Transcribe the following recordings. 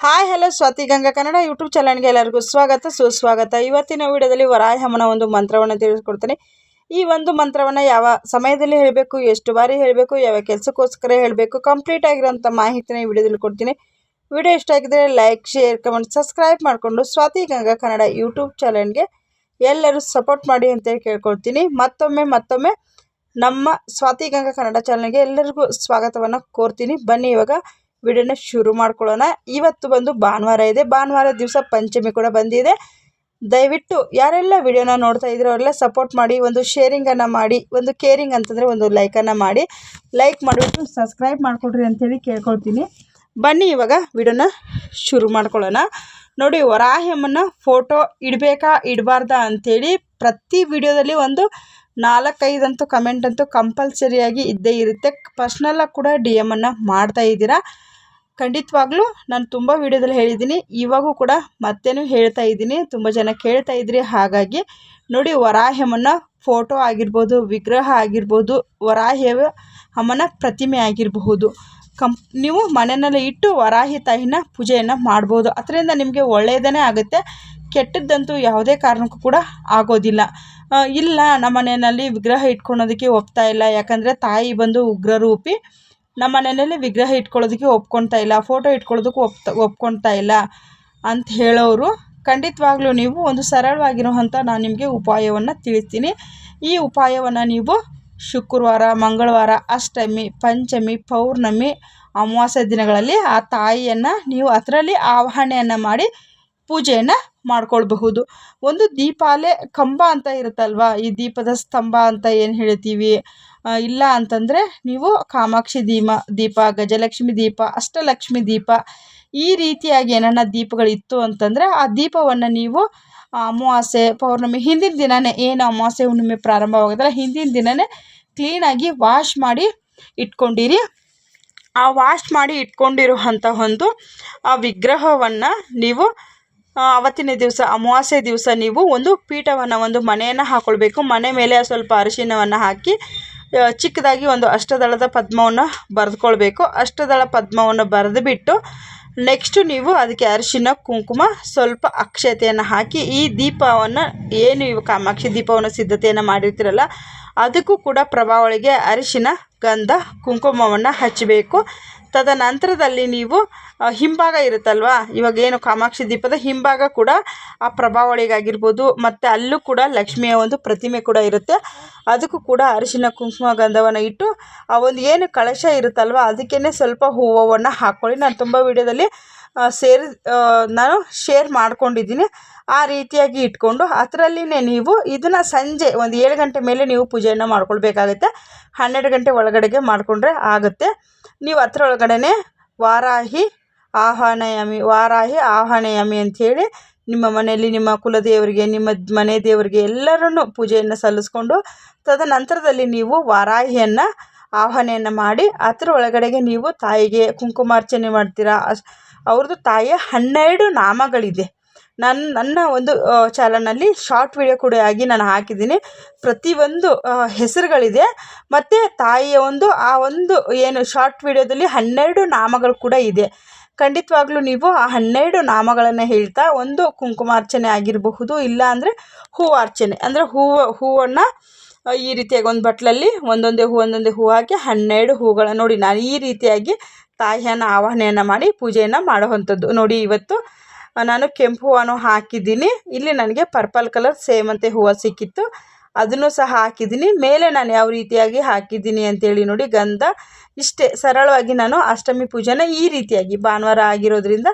Hi, hello Swathi Ganga Kannada YouTube ಚಾನಲ್ಗೆ ಎಲ್ಲರಿಗೂ ಸ್ವಾಗತ, ಸುಸ್ವಾಗತ. ಇವತ್ತಿನ ವಿಡಿಯೋದಲ್ಲಿ ವರಾಹಮನ ಒಂದು ಮಂತ್ರವನ್ನು ತಿಳಿಸ್ಕೊಡ್ತೀನಿ. ಈ ಒಂದು ಮಂತ್ರವನ್ನು ಯಾವ ಸಮಯದಲ್ಲಿ ಹೇಳಬೇಕು, ಎಷ್ಟು ಬಾರಿ ಹೇಳಬೇಕು, ಯಾವ ಕೆಲಸಕ್ಕೋಸ್ಕರ ಹೇಳಬೇಕು, ಕಂಪ್ಲೀಟ್ ಆಗಿರೋಂಥ ಮಾಹಿತಿನ ಈ ವಿಡಿಯೋದಲ್ಲಿ ಕೊಡ್ತೀನಿ. ವಿಡಿಯೋ ಇಷ್ಟ ಆಗಿದ್ದರೆ ಲೈಕ್, ಶೇರ್, ಕಮೆಂಟ್, ಸಬ್ಸ್ಕ್ರೈಬ್ ಮಾಡಿಕೊಂಡು ಸ್ವಾತಿ ಗಂಗಾ ಕನ್ನಡ ಯೂಟ್ಯೂಬ್ ಚಾನಲ್ಗೆ ಎಲ್ಲರೂ ಸಪೋರ್ಟ್ ಮಾಡಿ ಅಂತೇಳಿ ಕೇಳ್ಕೊಳ್ತೀನಿ. ಮತ್ತೊಮ್ಮೆ ಮತ್ತೊಮ್ಮೆ ನಮ್ಮ ಸ್ವಾತಿ ಗಂಗಾ ಕನ್ನಡ ಚಾನಲ್ಗೆ ಎಲ್ಲರಿಗೂ ಸ್ವಾಗತವನ್ನು ಕೋರ್ತೀನಿ. ಬನ್ನಿ ಇವಾಗ. ವಿಡಿಯೋನ ಶುರು ಮಾಡ್ಕೊಳ್ಳೋಣ. ಇವತ್ತು ಬಂದು ಭಾನುವಾರ ಇದೆ. ಭಾನುವಾರ ದಿವಸ ಪಂಚಮಿ ಕೂಡ ಬಂದಿದೆ. ದಯವಿಟ್ಟು ಯಾರೆಲ್ಲ ವಿಡಿಯೋನ ನೋಡ್ತಾ ಇದ್ದೀರೋ ಅವರೆಲ್ಲ ಸಪೋರ್ಟ್ ಮಾಡಿ, ಒಂದು ಶೇರಿಂಗನ್ನು ಮಾಡಿ, ಒಂದು ಕೇರಿಂಗ್ ಅಂತಂದರೆ ಒಂದು ಲೈಕನ್ನು ಮಾಡಿ. ಲೈಕ್ ಮಾಡಿಬಿಟ್ಟು ಸಬ್ಸ್ಕ್ರೈಬ್ ಮಾಡಿಕೊಡ್ರಿ ಅಂತೇಳಿ ಕೇಳ್ಕೊಳ್ತೀನಿ. ಬನ್ನಿ ಇವಾಗ ವಿಡಿಯೋನ ಶುರು ಮಾಡ್ಕೊಳ್ಳೋಣ. ನೋಡಿ ವರಾಹಮ್ಮನ ಫೋಟೋ ಇಡಬೇಕಾ, ಇಡಬಾರ್ದಾ ಅಂಥೇಳಿ ಪ್ರತಿ ವಿಡಿಯೋದಲ್ಲಿ ಒಂದು ನಾಲ್ಕೈದಂತೂ ಕಮೆಂಟ್ ಅಂತೂ ಕಂಪಲ್ಸರಿಯಾಗಿ ಇದ್ದೇ ಇರುತ್ತೆ. ಪರ್ಸ್ನಲ್ಲಾಗಿ ಕೂಡ ಡಿ ಎಮನ್ನು ಮಾಡ್ತಾ ಇದ್ದೀರಾ? ಖಂಡಿತವಾಗ್ಲೂ ನಾನು ತುಂಬ ವಿಡಿಯೋದಲ್ಲಿ ಹೇಳಿದ್ದೀನಿ. ಇವಾಗೂ ಕೂಡ ಮತ್ತೇನು ಹೇಳ್ತಾ ಇದ್ದೀನಿ. ತುಂಬ ಜನ ಕೇಳ್ತಾ ಇದ್ರಿ. ಹಾಗಾಗಿ ನೋಡಿ ವರಾಹಮ್ಮನ ಫೋಟೋ ಆಗಿರ್ಬೋದು, ವಿಗ್ರಹ ಆಗಿರ್ಬೋದು ವರಾಹಿ ಅಮ್ಮನ ಪ್ರತಿಮೆ ಆಗಿರಬಹುದು. ಕಂಪ್ ನೀವು ಮನೆಯಲ್ಲಿ ಇಟ್ಟು ವರಾಹಿ ತಾಯಿನ ಪೂಜೆಯನ್ನು ಮಾಡ್ಬೋದು. ಅದರಿಂದ ನಿಮಗೆ ಒಳ್ಳೆಯದೇ ಆಗುತ್ತೆ. ಕೆಟ್ಟದ್ದಂತೂ ಯಾವುದೇ ಕಾರಣಕ್ಕೂ ಕೂಡ ಆಗೋದಿಲ್ಲ. ಇಲ್ಲ, ನಮ್ಮ ಮನೆಯಲ್ಲಿ ವಿಗ್ರಹ ಇಟ್ಕೊಳೋದಕ್ಕೆ ಒಪ್ತಾ ಇಲ್ಲ. ಯಾಕಂದರೆ ತಾಯಿ ಬಂದು ಉಗ್ರರೂಪಿ. ನಮ್ಮ ಮನೆಯಲ್ಲಿ ವಿಗ್ರಹ ಇಟ್ಕೊಳ್ಳೋದಕ್ಕೆ ಒಪ್ಕೊಳ್ತಾ ಇಲ್ಲ ಫೋಟೋ ಇಟ್ಕೊಳ್ಳೋದಕ್ಕೂ ಒಪ್ತ, ಒಪ್ಕೊಳ್ತಾ ಇಲ್ಲ ಅಂತ ಹೇಳೋರು, ಖಂಡಿತವಾಗ್ಲೂ ನೀವು ಒಂದು ಸರಳವಾಗಿರುವಂಥ ನಾನು ನಿಮಗೆ ಉಪಾಯವನ್ನು ತಿಳಿಸ್ತೀನಿ. ಈ ಉಪಾಯವನ್ನು ನೀವು ಶುಕ್ರವಾರ, ಮಂಗಳವಾರ, ಅಷ್ಟಮಿ, ಪಂಚಮಿ, ಪೌರ್ಣಮಿ, ಅಮಾವಾಸ್ಯೆ ದಿನಗಳಲ್ಲಿ ಆ ತಾಯಿಯನ್ನು ನೀವು ಅದರಲ್ಲಿ ಆವಾಹನೆಯನ್ನು ಮಾಡಿ ಪೂಜೆಯನ್ನು ಮಾಡ್ಕೊಳ್ಬಹುದು. ಒಂದು ದೀಪಾಲೆ ಕಂಬ ಅಂತ ಇರುತ್ತಲ್ವ, ಈ ದೀಪದ ಸ್ತಂಭ ಅಂತ ಏನು ಹೇಳ್ತೀವಿ? ಇಲ್ಲ ಅಂತಂದರೆ ನೀವು ಕಾಮಾಕ್ಷಿ ದೀಮ, ದೀಪ, ಗಜಲಕ್ಷ್ಮಿ ದೀಪ, ಅಷ್ಟಲಕ್ಷ್ಮಿ ದೀಪ ಈ ರೀತಿಯಾಗಿ ಏನನ್ನ ದೀಪಗಳಿತ್ತು ಅಂತಂದರೆ ಆ ದೀಪವನ್ನು ನೀವು ಅಮಾವಾಸ್ಯೆ, ಪೌರ್ಣಮಿ ಹಿಂದಿನ ದಿನವೇ ಏನು ಅಮಾವಾಸ್ಯೆ, ಹುಣ್ಣಿಮೆ ಪ್ರಾರಂಭವಾಗೋದಲ್ಲ ಹಿಂದಿನ ದಿನವೇ ಕ್ಲೀನಾಗಿ ವಾಶ್ ಮಾಡಿ ಇಟ್ಕೊಂಡಿರಿ. ಆ ವಾಶ್ ಮಾಡಿ ಇಟ್ಕೊಂಡಿರುವಂಥ ಒಂದು, ಆ ವಿಗ್ರಹವನ್ನು ನೀವು ಅವತ್ತಿನ ದಿವಸ, ಅಮಾವಾಸ್ಯೆ ದಿವಸ ನೀವು ಒಂದು ಪೀಠವನ್ನು, ಒಂದು ಮನೆಯನ್ನು ಹಾಕ್ಕೊಳ್ಬೇಕು ಮನೆ ಮೇಲೆ ಸ್ವಲ್ಪ ಅರಿಶಿಣವನ್ನು ಹಾಕಿ ಚಿಕ್ಕದಾಗಿ ಒಂದು ಅಷ್ಟದಳದ ಪದ್ಮವನ್ನು ಬರೆದ್ಕೊಳ್ಬೇಕು. ಅಷ್ಟದಳ ಪದ್ಮವನ್ನು ಬರೆದುಬಿಟ್ಟು ನೆಕ್ಸ್ಟು ನೀವು ಅದಕ್ಕೆ ಅರಿಶಿನ, ಕುಂಕುಮ, ಸ್ವಲ್ಪ ಅಕ್ಷತೆಯನ್ನು ಹಾಕಿ ಈ ದೀಪವನ್ನು ಏನು ಇವು ಕಾಮಾಕ್ಷಿ ದೀಪವನ್ನು ಸಿದ್ಧತೆಯನ್ನು ಮಾಡಿರ್ತೀರಲ್ಲ, ಅದಕ್ಕೂ ಕೂಡ ಪ್ರಭಾವಳಿಗೆ ಅರಿಶಿನ, ಗಂಧ, ಕುಂಕುಮವನ್ನು ಹಚ್ಚಬೇಕು ತದನಂತರದಲ್ಲಿ ನೀವು ಹಿಂಭಾಗ ಇರುತ್ತಲ್ವ, ಇವಾಗೇನು ಕಾಮಾಕ್ಷಿ ದೀಪದ ಹಿಂಭಾಗ ಕೂಡ ಆ ಪ್ರಭಾವಳಿಗಾಗಿರ್ಬೋದು, ಮತ್ತು ಅಲ್ಲೂ ಕೂಡ ಲಕ್ಷ್ಮಿಯ ಒಂದು ಪ್ರತಿಮೆ ಕೂಡ ಇರುತ್ತೆ. ಅದಕ್ಕೂ ಕೂಡ ಅರಿಶಿನ ಕುಂಕುಮ ಗಂಧವನ್ನು ಇಟ್ಟು ಆ ಒಂದು ಏನು ಕಳಶ ಇರುತ್ತಲ್ವ ಅದಕ್ಕೇ ಸ್ವಲ್ಪ ಹೂವನ್ನು ಹಾಕ್ಕೊಳ್ಳಿ ನಾನು ತುಂಬ ವಿಡಿಯೋದಲ್ಲಿ ಸೇರಿ ನಾನು ಶೇರ್ ಮಾಡ್ಕೊಂಡಿದ್ದೀನಿ. ಆ ರೀತಿಯಾಗಿ ಇಟ್ಕೊಂಡು ಅದರಲ್ಲಿನೇ ನೀವು ಇದನ್ನು ಸಂಜೆ ಒಂದು ಏಳು ಗಂಟೆ ಮೇಲೆ ನೀವು ಪೂಜೆಯನ್ನು ಮಾಡ್ಕೊಳ್ಬೇಕಾಗತ್ತೆ. ಹನ್ನೆರಡು ಗಂಟೆ ಒಳಗಡೆಗೆ ಮಾಡಿಕೊಂಡ್ರೆ ಆಗುತ್ತೆ. ನೀವು ಅದರೊಳಗಡೆ ವಾರಾಹಿ ಆಹ್ವಾನಯಾಮಿ ವಾರಾಹಿ ಆಹ್ವಾನಯಾಮಿ ಅಂಥೇಳಿ ನಿಮ್ಮ ಮನೆಯಲ್ಲಿ, ನಿಮ್ಮ ಕುಲದೇವರಿಗೆ, ನಿಮ್ಮ ಮನೆ ದೇವರಿಗೆ ಎಲ್ಲರನ್ನು ಪೂಜೆಯನ್ನು ಸಲ್ಲಿಸ್ಕೊಂಡು ತದನಂತರದಲ್ಲಿ ನೀವು ವಾರಾಹಿಯನ್ನು ಆಹ್ವಾನೆಯನ್ನು ಮಾಡಿ ಅದರ ಒಳಗಡೆಗೆ ನೀವು ತಾಯಿಗೆ ಕುಂಕುಮಾರ್ಚನೆ ಮಾಡ್ತೀರಾ? ಅವ್ರದ್ದು ತಾಯಿಯ ಹನ್ನೆರಡು ನಾಮಗಳಿದೆ. ನನ್ನ ನನ್ನ ಒಂದು ಚಾನಲ್ನಲ್ಲಿ ಶಾರ್ಟ್ ವಿಡಿಯೋ ಕೂಡ ಆಗಿ ನಾನು ಹಾಕಿದ್ದೀನಿ. ಪ್ರತಿಯೊಂದು ಹೆಸರುಗಳಿದೆ. ಮತ್ತು ತಾಯಿಯ ಒಂದು, ಆ ಒಂದು ಏನು ಶಾರ್ಟ್ ವಿಡಿಯೋದಲ್ಲಿ ಹನ್ನೆರಡು ನಾಮಗಳು ಕೂಡ ಇದೆ. ಖಂಡಿತವಾಗ್ಲೂ ನೀವು ಆ ಹನ್ನೆರಡು ನಾಮಗಳನ್ನು ಹೇಳ್ತಾ ಒಂದು ಕುಂಕುಮಾರ್ಚನೆ ಆಗಿರಬಹುದು, ಇಲ್ಲ ಅಂದರೆ ಹೂವಾರ್ಚನೆ. ಅಂದರೆ ಹೂವು, ಹೂವನ್ನು ಈ ರೀತಿಯಾಗಿ ಒಂದು ಬಟ್ಲಲ್ಲಿ ಒಂದೊಂದೇ ಹೂ ಒಂದೊಂದೇ ಹೂ ಹಾಕಿ ಹನ್ನೆರಡು ಹೂಗಳನ್ನು ನೋಡಿ ನಾನು ಈ ರೀತಿಯಾಗಿ ತಾಯಿಯನ್ನು ಆವಾಹನೆಯನ್ನು ಮಾಡಿ ಪೂಜೆಯನ್ನು ಮಾಡುವಂಥದ್ದು. ನೋಡಿ ಇವತ್ತು ನಾನು ಕೆಂಪು ಹೂವನ್ನು ಹಾಕಿದ್ದೀನಿ. ಇಲ್ಲಿ ನನಗೆ ಪರ್ಪಲ್ ಕಲರ್ ಸೇವಂತಿ ಹೂವು ಸಿಕ್ಕಿತ್ತು. ಅದನ್ನು ಸಹ ಹಾಕಿದ್ದೀನಿ. ಮೇಲೆ ನಾನು ಯಾವ ರೀತಿಯಾಗಿ ಹಾಕಿದ್ದೀನಿ ಅಂತೇಳಿ ನೋಡಿ ಗಂಧ. ಇಷ್ಟೇ ಸರಳವಾಗಿ ನಾನು ಅಷ್ಟಮಿ ಪೂಜೆನ ಈ ರೀತಿಯಾಗಿ ಭಾನುವಾರ ಆಗಿರೋದ್ರಿಂದ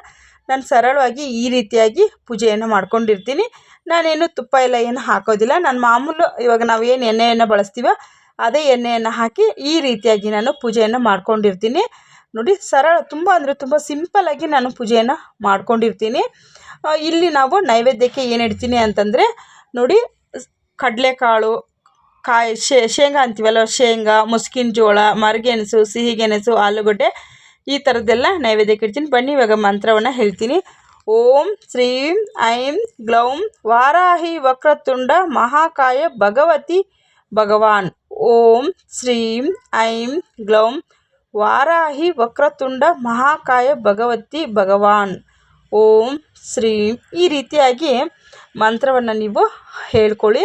ನಾನು ಸರಳವಾಗಿ ಈ ರೀತಿಯಾಗಿ ಪೂಜೆಯನ್ನು ಮಾಡ್ಕೊಂಡಿರ್ತೀನಿ. ನಾನೇನು ತುಪ್ಪ ಎಲ್ಲ ಏನು ಹಾಕೋದಿಲ್ಲ. ನಾನು ಮಾಮೂಲು ಇವಾಗ ನಾವು ಏನು ಎಣ್ಣೆಯನ್ನು ಬಳಸ್ತೀವೋ ಅದೇ ಎಣ್ಣೆಯನ್ನು ಹಾಕಿ ಈ ರೀತಿಯಾಗಿ ನಾನು ಪೂಜೆಯನ್ನು ಮಾಡ್ಕೊಂಡಿರ್ತೀನಿ. ನೋಡಿ ಸರಳ ತುಂಬ ಅಂದರೆ ತುಂಬ ಸಿಂಪಲ್ಲಾಗಿ ನಾನು ಪೂಜೆಯನ್ನು ಮಾಡ್ಕೊಂಡಿರ್ತೀನಿ. ಇಲ್ಲಿ ನಾವು ನೈವೇದ್ಯಕ್ಕೆ ಏನು ಇಡ್ತೀನಿ ಅಂತಂದರೆ ನೋಡಿ ಕಡಲೆಕಾಳು, ಕಾಯಿ ಶೇಂಗಾ ಅಂತೀವಲ್ಲ, ಶೇಂಗಾ, ಮುಸ್ಕಿನ ಜೋಳ, ಮರಗೆಣಸು, ಸಿಹಿಗೆಣಸು, ಆಲೂಗಡ್ಡೆ ಈ ಥರದ್ದೆಲ್ಲ ನೈವೇದ್ಯಕ್ಕೆ ಇಡ್ತೀನಿ. ಬನ್ನಿ, ಇವಾಗ ಮಂತ್ರವನ್ನು ಹೇಳ್ತೀನಿ. ಓಂ ಶ್ರೀಂ ಐಂ ಗ್ಲೌಂ ವಾರಾಹಿ ವಕ್ರತುಂಡ ಮಹಾಕಾಯ ಭಗವತಿ ಭಗವಾನ್. ಓಂ ಶ್ರೀಂ ಐಂ ಗ್ಲೌಂ ವಾರಾಹಿ ವಕ್ರತುಂಡ ಮಹಾಕಾಯ ಭಗವತಿ ಭಗವಾನ್. ಓಂ ಶ್ರೀಂ ಈ ರೀತಿಯಾಗಿ ಮಂತ್ರವನ್ನು ನೀವು ಹೇಳ್ಕೊಳ್ಳಿ.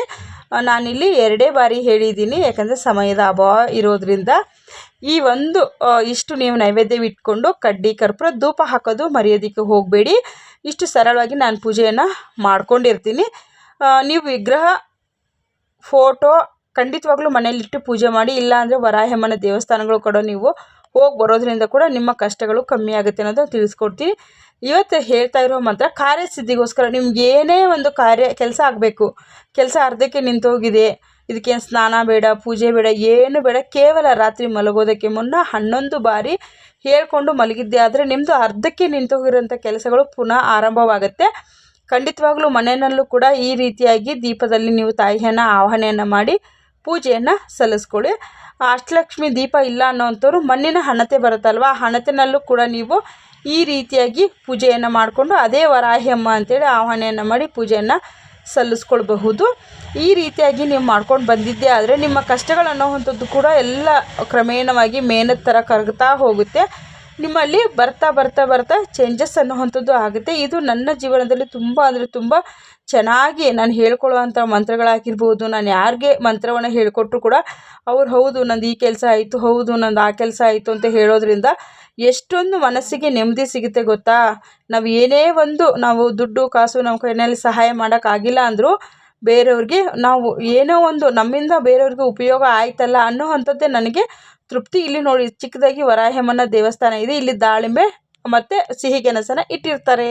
ನಾನಿಲ್ಲಿ ಎರಡೇ ಬಾರಿ ಹೇಳಿದ್ದೀನಿ, ಯಾಕಂದರೆ ಸಮಯದ ಅಭಾವ ಇರೋದರಿಂದ. ಈ ಒಂದು ಇಷ್ಟು ನೀವು ನೈವೇದ್ಯವಿಟ್ಕೊಂಡು ಕಡ್ಡಿ, ಕರ್ಪೂರ ಧೂಪ ಹಾಕೋದು ಮರೆಯೋದಕ್ಕೆ ಹೋಗಬೇಡಿ. ಇಷ್ಟು ಸರಳವಾಗಿ ನಾನು ಪೂಜೆಯನ್ನು ಮಾಡ್ಕೊಂಡಿರ್ತೀನಿ. ನೀವು ವಿಗ್ರಹ, ಫೋಟೋ ಖಂಡಿತವಾಗ್ಲೂ ಮನೇಲಿಟ್ಟು ಪೂಜೆ ಮಾಡಿ, ಇಲ್ಲಾಂದರೆ ವರಾಹಮನ ದೇವಸ್ಥಾನಗಳು ಕೂಡ ನೀವು ಹೋಗಿ ಬರೋದ್ರಿಂದ ಕೂಡ ನಿಮ್ಮ ಕಷ್ಟಗಳು ಕಮ್ಮಿ ಆಗುತ್ತೆ ಅನ್ನೋದು ತಿಳಿಸ್ಕೊಡ್ತೀವಿ. ಇವತ್ತು ಹೇಳ್ತಾ ಇರೋ ಮಾತ್ರ ಕಾರ್ಯಸಿದ್ಧಿಗೋಸ್ಕರ ನಿಮ್ಗೆ ಏನೇ ಒಂದು ಕಾರ್ಯ ಕೆಲಸ ಆಗಬೇಕು. ಕೆಲಸ ಅರ್ಧಕ್ಕೆ ನಿಂತೋಗಿದೆ ಇದಕ್ಕೇನು ಸ್ನಾನ ಬೇಡ, ಪೂಜೆ ಬೇಡ, ಏನು ಬೇಡ. ಕೇವಲ ರಾತ್ರಿ ಮಲಗೋದಕ್ಕೆ ಮುನ್ನ ಹನ್ನೊಂದು ಬಾರಿ ಹೇಳ್ಕೊಂಡು ಮಲಗಿದ್ದೆ ಆದರೆ ನಿಮ್ಮದು ಅರ್ಧಕ್ಕೆ ನಿಂತೋಗಿರೋಂಥ ಕೆಲಸಗಳು ಪುನಃ ಆರಂಭವಾಗುತ್ತೆ. ಖಂಡಿತವಾಗ್ಲೂ ಮನೆಯಲ್ಲೂ ಕೂಡ ಈ ರೀತಿಯಾಗಿ ದೀಪದಲ್ಲಿ ನೀವು ತಾಯಿಯನ್ನು ಆವಾಹನೆಯನ್ನು ಮಾಡಿ ಪೂಜೆಯನ್ನು ಸಲ್ಲಿಸ್ಕೊಳ್ಳಿ ಅಷ್ಟಲಕ್ಷ್ಮಿ ದೀಪ ಇಲ್ಲ ಅನ್ನೋವಂಥವ್ರು ಮಣ್ಣಿನ ಹಣತೆ ಬರುತ್ತಲ್ವ? ಆ ಹಣತೆನಲ್ಲೂ ಕೂಡ ನೀವು ಈ ರೀತಿಯಾಗಿ ಪೂಜೆಯನ್ನು ಮಾಡಿಕೊಂಡು ಅದೇ ವರಾಹಿ ಅಮ್ಮ ಅಂತೇಳಿ ಆಹ್ವಾನೆಯನ್ನು ಮಾಡಿ ಪೂಜೆಯನ್ನು ಸಲ್ಲಿಸ್ಕೊಳ್ಬಹುದು. ಈ ರೀತಿಯಾಗಿ ನೀವು ಮಾಡ್ಕೊಂಡು ಬಂದಿದ್ದೆ ಆದರೆ ನಿಮ್ಮ ಕಷ್ಟಗಳು ಅನ್ನೋವಂಥದ್ದು ಕೂಡ ಎಲ್ಲ ಕ್ರಮೇಣವಾಗಿ ಮೇನದ ಥರ ಕರಗ್ತಾ ಹೋಗುತ್ತೆ. ನಿಮ್ಮಲ್ಲಿ ಬರ್ತಾ ಬರ್ತಾ ಬರ್ತಾ ಚೇಂಜಸ್ ಅನ್ನೋವಂಥದ್ದು ಆಗುತ್ತೆ. ಇದು ನನ್ನ ಜೀವನದಲ್ಲಿ ತುಂಬ ಅಂದರೆ ತುಂಬ ಚೆನ್ನಾಗಿ ನಾನು ಹೇಳ್ಕೊಳ್ಳುವಂಥ ಮಂತ್ರಗಳಾಗಿರ್ಬೋದು, ನಾನು ಯಾರಿಗೆ ಮಂತ್ರವನ್ನು ಹೇಳಿಕೊಟ್ರು ಕೂಡ ಅವ್ರು ಹೌದು, ನಂದು ಈ ಕೆಲಸ ಆಯಿತು, ಹೌದು, ನಂದು ಆ ಕೆಲಸ ಆಯಿತು ಅಂತ ಹೇಳೋದ್ರಿಂದ ಎಷ್ಟೊಂದು ಮನಸ್ಸಿಗೆ ನೆಮ್ಮದಿ ಸಿಗುತ್ತೆ ಗೊತ್ತಾ? ನಾವು ಏನೇ ಒಂದು ನಾವು ದುಡ್ಡು, ಕಾಸು ನಮ್ಮ ಕೈನಲ್ಲಿ ಸಹಾಯ ಮಾಡೋಕ್ಕಾಗಿಲ್ಲ ಅಂದರೂ ಬೇರೆಯವ್ರಿಗೆ ನಾವು ಏನೋ ಒಂದು ನಮ್ಮಿಂದ ಬೇರೆಯವ್ರಿಗೆ ಉಪಯೋಗ ಆಯ್ತಲ್ಲ ಅನ್ನೋ ಅಂಥದ್ದೇ ನನಗೆ ತೃಪ್ತಿ. ಇಲ್ಲಿ ನೋಡಿ ಚಿಕ್ಕದಾಗಿ ವರಾಹಮ್ಮನ ದೇವಸ್ಥಾನ ಇದೆ, ಇಲ್ಲಿ ದಾಳಿಂಬೆ ಮತ್ತು ಸಿಹಿ ಗೆಣಸನ್ನು ಇಟ್ಟಿರ್ತಾರೆ.